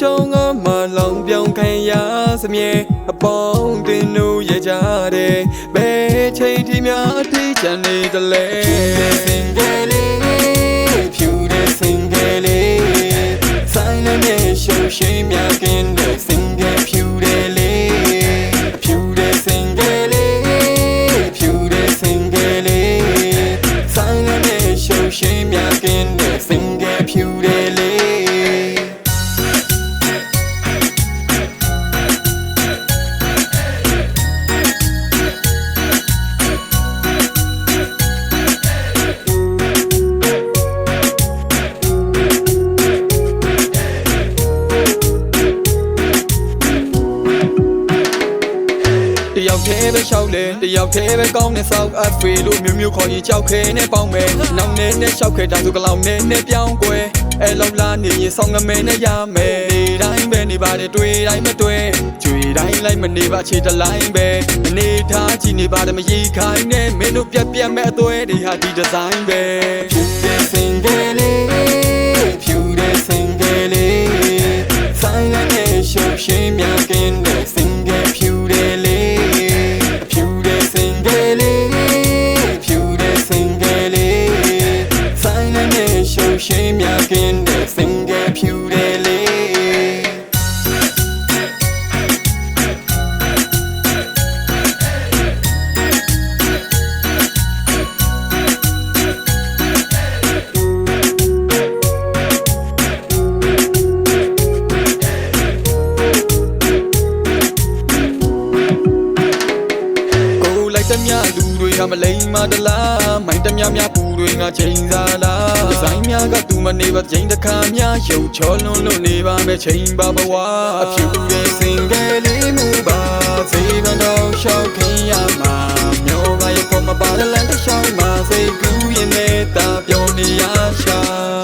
ကြောင်းကမလောင်ပြောင်းခံရစမြဲအပေါင်းတင်တို့ရကြတယ်ဘယ်ချိန်ထိများတိကျနေတလဲသင်ကလေး များ ည်းပဲရှောက်လေတယောက်တည်းပဲကောင်းတဲ့ဆောက်အဖေလို့မျိုးမျိုးခေါ်ရင်ကြောက်ခဲနဲ့ပေါင်းမယ်နောက်နဲ့နဲ့ရှောက်ခဲတာဆိုကလောင်နဲ့နဲ့ပြောင်းကွယ်အဲလောက်လာနေရင်ဆောင်းငမဲနဲ့ရမယ်နေတိုင်းပဲနေပါတယ်တွေ့တိုင်းမတွေ့ကြွေတိုင်းလိုက်မနေပါခြေတလိုက်ပဲအနေထားကြည့်နေပါတယ်မရီခိုင်းနဲ့မင်းတို့ပြက်ပြက်မဲ့အသွဲတွေဟာဒီဒီဇိုင်းပဲ လိုက်တမျှလူတွေကမလိမ်မတလားမိုင်းတမျှများပူတွေငါချိန်စားလားဒီဇိုင်းများကသူမနေပါချိန်တစ်ခါများရုပ်ချောလွန်းလို့နေပါမယ်ချိန်ပါဘဝအဖြူရဲ့စင်ကလေးမူပါဖေးမတော့ရှောက်ခင်ရမှာမျိုးကရဖို့မပါတဲ့လမ်းတစ်လျှောက်မှာစိတ်ကူးရင်နဲ့တာပြောနေရရှာ